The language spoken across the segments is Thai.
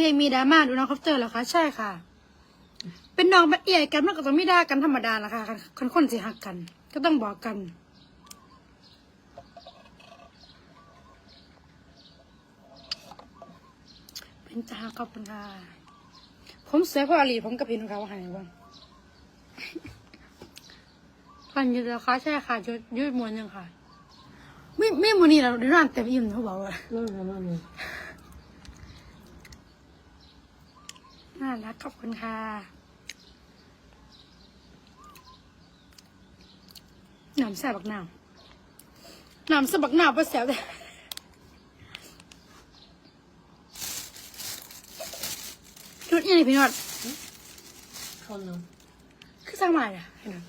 เพลงมีดราม่าดูน้องคอปเตอร์เหรอคะ ใช่ค่ะ เป็นน้องเป็นเอี่ยกันมันก็ต้องมีด่ากันธรรมดาละค่ะคันคนสิหักกัน ก็ต้องบอกกันเป็นจ้าขอบคุณค่ะผมเสียพออลีผมกับพี่น้องเขาหายบ้างพันยืดแล้วค่ะใช่ค่ะยืดยืดมวนยังค่ะ ไม่ไม่มูนี่เราดี๋ยวร้านเต็มอิ่มเขาบอกว่า นั่นนะนั่นนะ น่า รักขอบคุณค่ะน้ำแซ่บบักน้ำน้ำแซ่บบักน้ำปะแซ่บเลยชุดยังไงพี่นอดคนหนึงคือสร้างมาอะพี่นอด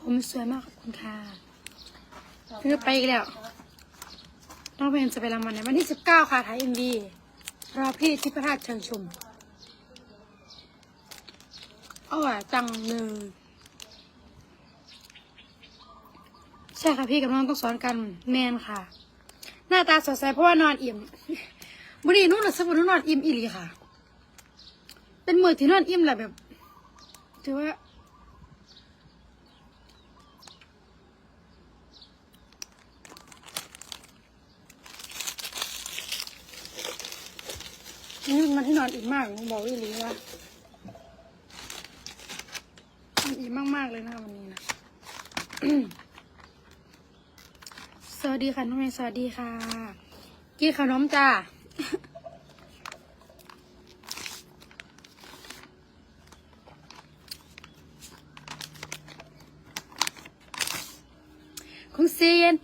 ผมสวยมากขอบคุณค่ะคือไปอีกแล้ว น้องเพนจะไปรางวัลในวันที่สิบเก้าค่ะถ่ายเอ็มวีรอพี่ที่พระราชเชิญชุมเอาอะจังเลยใช่ค่ะพี่กับน้องต้องสอนกันแมนค่ะ หน้าตาสดใสเพราะว่านอนอิ่มบุรีนู่นน่ะสมมตินอนอิ่มอีหลีค่ะ เป็นมือที่นอนอิ่มแหละแบบ ถือว่า นี่มันที่นอนอิ่มมากผมบอกวิลีว่านอนอิ่มมากๆเลยนะคะวันนี้นะสวัสดีค่ะน้องเมย์สวัสดีค่ะกินขนมจ้าคุณซีน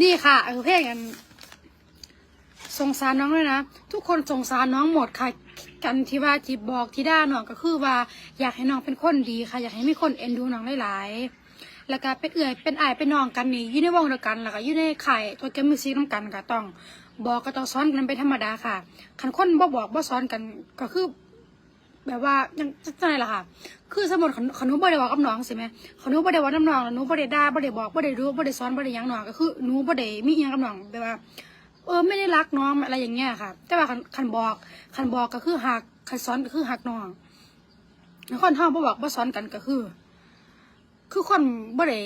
นี่ค่ะเออเพลงกัน สงสารน้องด้วยนะ ทุกคนสงสารน้องหมดค่ะ กันที่ว่าจีบบอกที่ด้าน้องก็คือว่า อยากให้น้องเป็นคนดีค่ะ อยากให้มีคนเอ็นดูน้องหลายๆ แล้วก็เป็นเอื่อยเป็นอายเป็นน้องกันนี่อยู่ในวงเดียวกันแล้วก็อยู่ในข่ายตัวแกมมิวสิกน้ำกันก็ต้อง บอกก็ต้องสอนกันเป็นธรรมดาค่ะคันคนบ่บอกบ่สอนกันก็คือแบบว่ายังจะไงล่ะค่ะ คือสมมติขนขนมบ่ได้บอกกับน้องใช่ไหมขนมบ่ได้บอกน้ำน้องแล้วหนูบ่ได้ด่าบ่ได้บอกบ่ได้รู้บ่ได้สอนบ่ได้ยังน้องก็คือหนูบ่ได้มีอิหยังกับน้องแบบว่า เออไม่ได้รักน้องอะไรอย่างเงี้ยค่ะ แต่ว่าคันบอกคันบอกก็คือหักคันสอนก็คือหักน้องแล้วคนเฮาบ่บอกบ่สอนกันก็คือ คือคนบ่ได้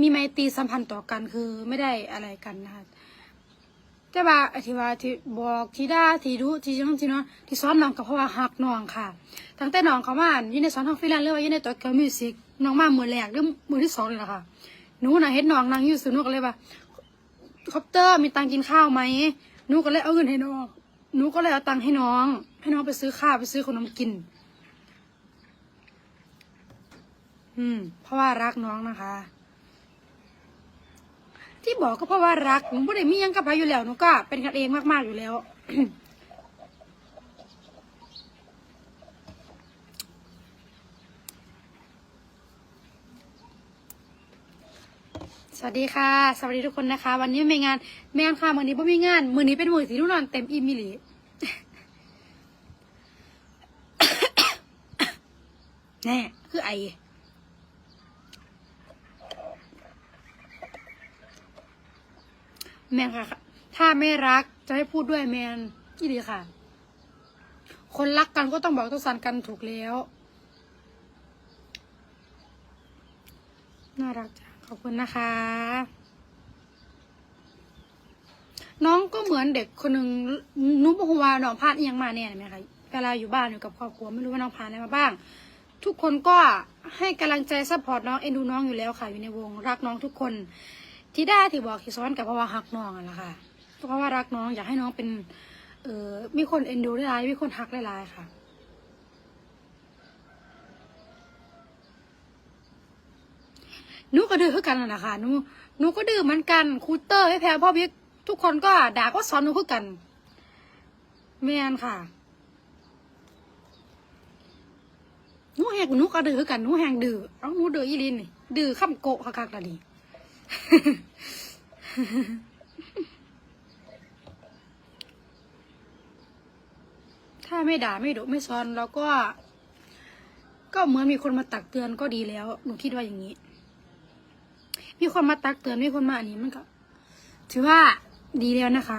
มีไมตรีสัมพันธ์ต่อกันคือไม่ได้อะไรกันนะคะแต่ว่าอธิว่าที่บอกที่ด่าที่รู้ที่น้องที่เนาะที่สอนน้องก็เพราะว่าหักน้องค่ะตั้งแต่น้องเขามาอยู่ในสอนทางฟรีแลนซ์หรือว่าอยู่ในตัวเกียวมิวสิกน้องมามือแรกหรือมือที่สองเลยล่ะคะหนูน่ะเห็นน้องนั่งอยู่สนุกเลยว่า คอปเตอร์มีตังค์กินข้าวไหมหนูก็เลยเอาเงินให้น้องหนูก็เลยเอาตังให้น้อง ให้น้องไปซื้อข้าวไปซื้อขนมกิน อืม เพราะว่ารักน้องนะคะ ที่บอกก็เพราะว่ารักหนูไม่ได้มียังกับใครอยู่แล้วหนูก็เป็นกันเองมากๆอยู่แล้ว สวัสดีค่ะ สวัสดีทุกคนนะคะ วันนี้ไม่งานแม่งค่ะวันนี้ไม่มีงาน มือนี้เป็นมือที่ทุกนอนเต็มอิ่มมิลีแน่คือไอแมนค่ะ ถ้าไม่รักจะให้พูดด้วยแมนที่ดีค่ะ คนรักกันก็ต้องบอกต้องสันกันถูกแล้ว น่ารักจังขอบคุณนะคะ น้องก็เหมือนเด็กคนหนึ่งนุบหัวาน้องพาดอิหยังมาเนี่ยไหมคะเวลาอยู่บ้านอยู่กับครอบครัวไม่รู้ว่าน้องผ่านอะไรมาบ้าง ทุกคนก็ให้กำลังใจซัพพอร์ตน้องเอ็นดูน้องอยู่แล้วค่ะ อยู่ในวงรักน้องทุกคนที่ได้ที่บอกที่ซ้อนกับเพราะว่าหักน้องอะละค่ะเพราะว่ารักน้องอยากให้น้องเป็นเอ่อมีคนเอ็นดูได้หลายมีคนหักได้หลายค่ะ หนูก็ดื้อคือกันน่ะนะคะหนูหนูก็ดื้อเหมือนกันครูเตอร์ให้แพ้พ่อพิกทุกคนก็ด่าก็สอนหนูคือกันแม่นค่ะหนูแหกหนูก็ดื้อคือกันหนูแหงดื้อเอาหนูดื้ออีลินนี่ดื้อข้ามโกะคักๆละนี่ถ้าไม่ด่าไม่ดุไม่สอนเราก็ ก็เหมือนมีคนมาตักเตือนก็ดีแล้ว หนูคิดว่าอย่างนี้ มีคนมาตักเตือนมีคนมาอันนี้มันก็ ถือว่าดีแล้วนะคะ